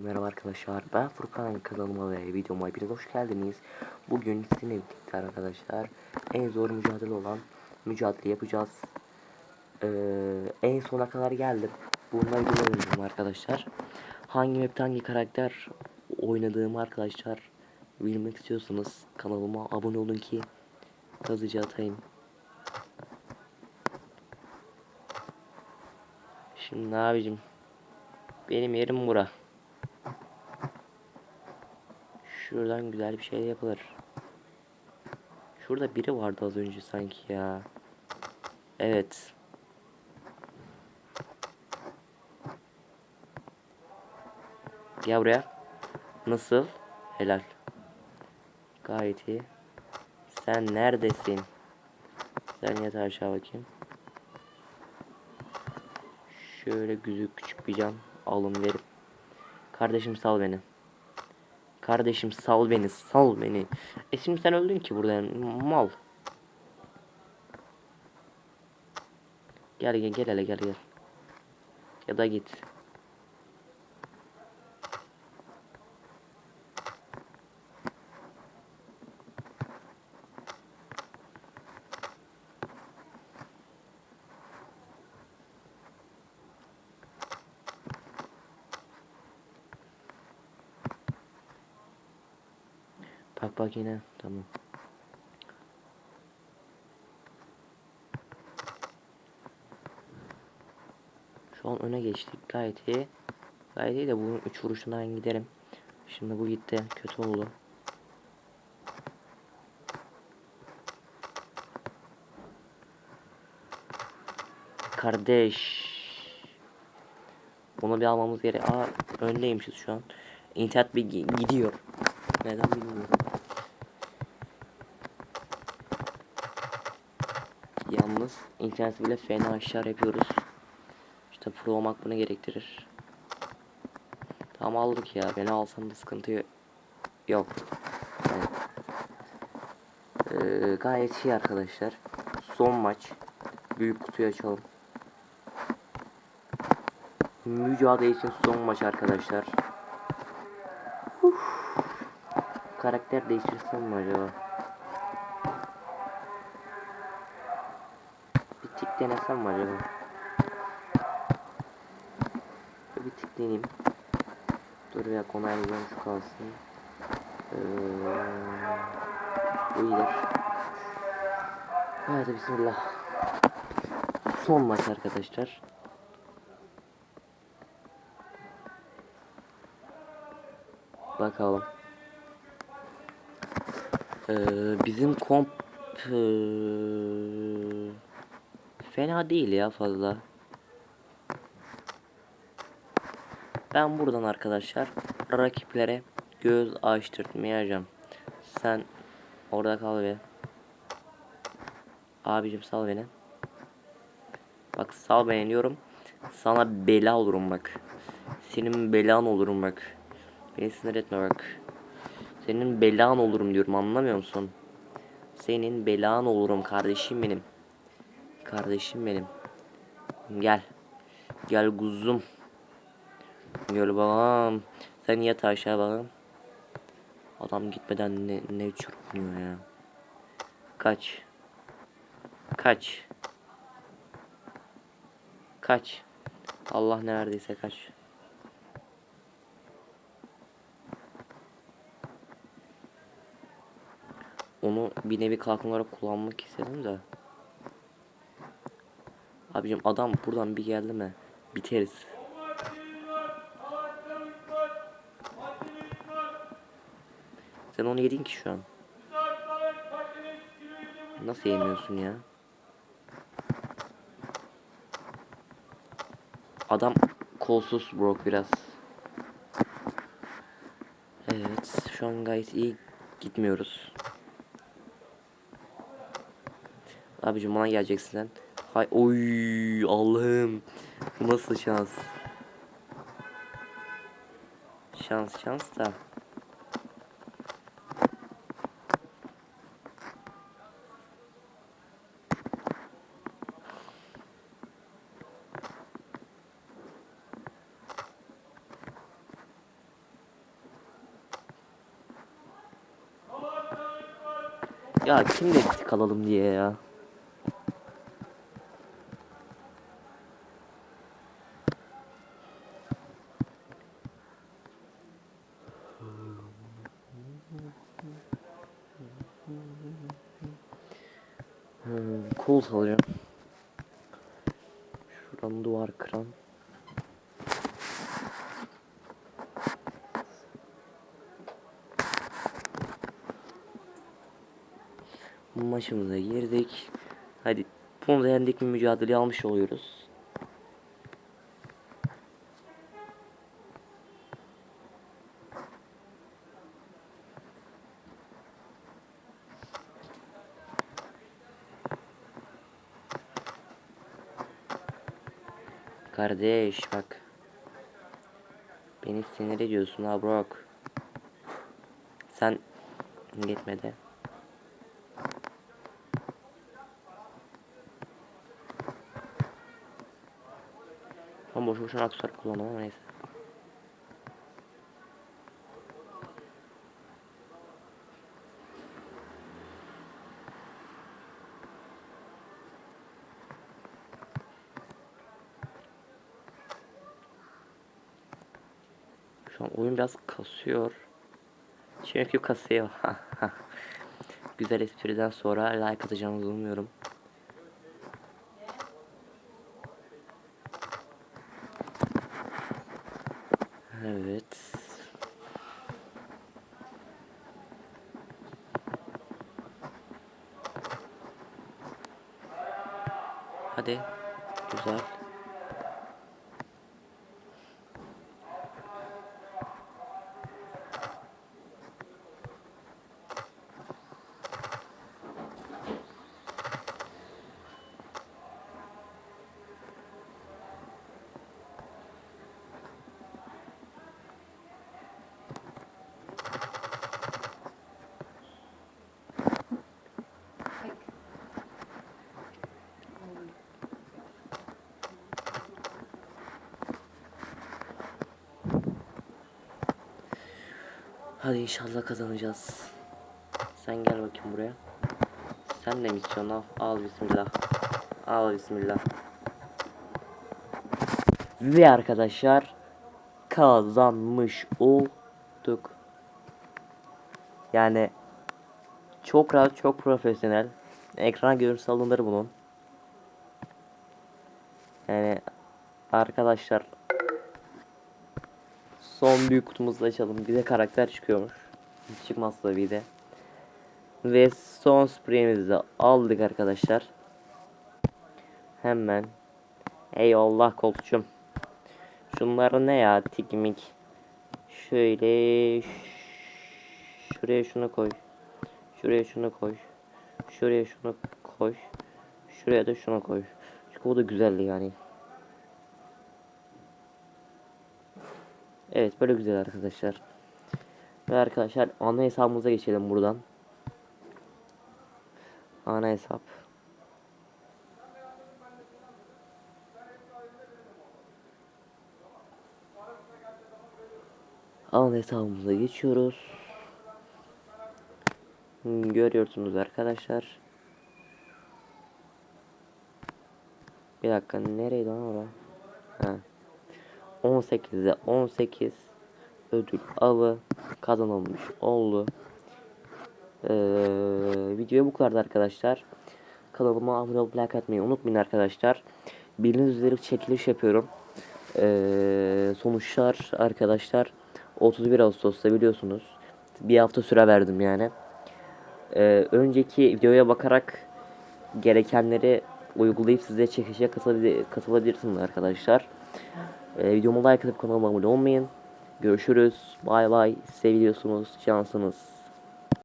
Merhaba arkadaşlar ben Furkan kanalıma ve videoma hepiniz hoş geldiniz. Bugün sizinle birlikte arkadaşlar en zor mücadele olan mücadele yapacağız. Ee, en sona kadar geldim. Bunları biliyorum arkadaşlar. Hangi map'te hangi karakter oynadığımı arkadaşlar bilmek istiyorsanız kanalıma abone olun ki hızlıca atayım. Şimdi abicim benim yerim bura. Şuradan güzel bir şey yapılır. Şurada biri vardı az önce sanki ya. Evet. Gel buraya. Nasıl? Helal. Gayet iyi. Sen neredesin? Sen yat aşağı bakayım. Şöyle güzel küçük bir can alın verip. Kardeşim sal beni. Kardeşim sal beni sal beni. E şimdi sen öldün ki burada yani, mal. Gel gel gel hele gel gel. Ya da git. Bak bak yine tamam. Şu an öne geçtik gayet iyi. Gayet iyi de bunun üç vuruşundan giderim. Şimdi bu gitti kötü oldu. Kardeş. Onu bir almamız gerek. Aa öndeymişiz şu an. İnternet bir gi- gidiyor. Neden bilmiyorum. Yalnız internet bile fena aşağı yapıyoruz. İşte pro olmak bunu gerektirir. Tamam aldık ya. Beni alsan da sıkıntı yo- yok. Yani, Ee, gayet iyi arkadaşlar. Son maç. Büyük kutuyu açalım. Mücadele için son maç arkadaşlar. Uf. Karakter değiştirsem mi acaba? Denesem mi acaba? Bir tık deneyeyim. Dur ya onaylayacağım şu kalsın. Ee, bu iyidir. Bismillah. Son maç arkadaşlar. Bakalım. Ee, bizim komp ee, fena değil ya fazla. Ben buradan arkadaşlar rakiplere göz açtırtmayacağım. Sen orada kal be. Abicim sal beni. Bak sal beni diyorum. Sana bela olurum bak. Senin belan olurum bak. Beni sinir etme bak. Senin belan olurum diyorum anlamıyor musun? Senin belan olurum kardeşim benim. Kardeşim benim. Gel. Gel kuzum. Gel bakalım. Sen yat aşağı bakalım. Adam gitmeden ne, ne çırpınıyor ya. Kaç. Kaç. Kaç. Allah ne verdiyse kaç. Onu bir nevi kalkan olarak kullanmak istedim de. Abicim adam buradan bir geldi mi biteriz. Sen onu yedin ki şu an. Nasıl yemiyorsun ya? Adam kolsuz Brock biraz. Evet şu an gayet iyi gitmiyoruz. Abicim bana geleceksin sen. Hay oy Allah'ım. Bu nasıl şans? Şans şans da. Ya kim dedik kalalım diye ya. Kol alacağım. Şuradan duvar kıran. Maçımıza girdik. Hadi bunu yendik mi mücadele almış oluyoruz. Kardeş bak. Beni sinir ediyorsun ha Brock. Sen gitmedi. Ben boşu boşuna aksesuar kullandım ama neyse. An oyun biraz kasıyor. Çünkü kasıyor. Güzel espriden sonra like atacağınızı umuyorum. Evet. Hadi. Güzel. Hadi inşallah kazanacağız. Sen gel bakayım buraya. Sen de misyon al. Al bismillah. Al bismillah. Ve arkadaşlar kazanmış olduk. Yani çok rahat, çok profesyonel. Ekran görüntüsü alınır bunun. Yani arkadaşlar son büyük kutumuzu açalım. Bize karakter çıkıyormuş. Çıkmaz tabii de. Ve son spreyimizi de aldık arkadaşlar. Hemen. Eyvallah koltuğum. Şunlar ne ya tikmik. Şöyle şuraya şunu koy. Şuraya şunu koy. Şuraya şunu koy. Şuraya da şunu koy. Çünkü bu da güzeldi yani. Evet böyle güzel arkadaşlar. Ve arkadaşlar ana hesabımıza geçelim buradan. Ana hesap. Ana hesabımıza geçiyoruz. Hmm, Görüyorsunuz arkadaşlar. Bir dakika nereydi lan orada? Ha. 18'de 18 ödül avı kazanılmış oldu. Ee, video bu kadar arkadaşlar. Kanalıma abone olup like atmayı unutmayın arkadaşlar. Bildiğiniz üzere çekiliş yapıyorum. Ee, sonuçlar arkadaşlar 31 Ağustos'ta biliyorsunuz. Bir hafta süre verdim yani. Ee, önceki videoya bakarak gerekenleri uygulayıp size çekişe katılabil katılabilirsiniz arkadaşlar. Ee, videoma like atıp kanalıma abone olmayın. Görüşürüz. Bay bay. Seviyorsunuz. Cansınız.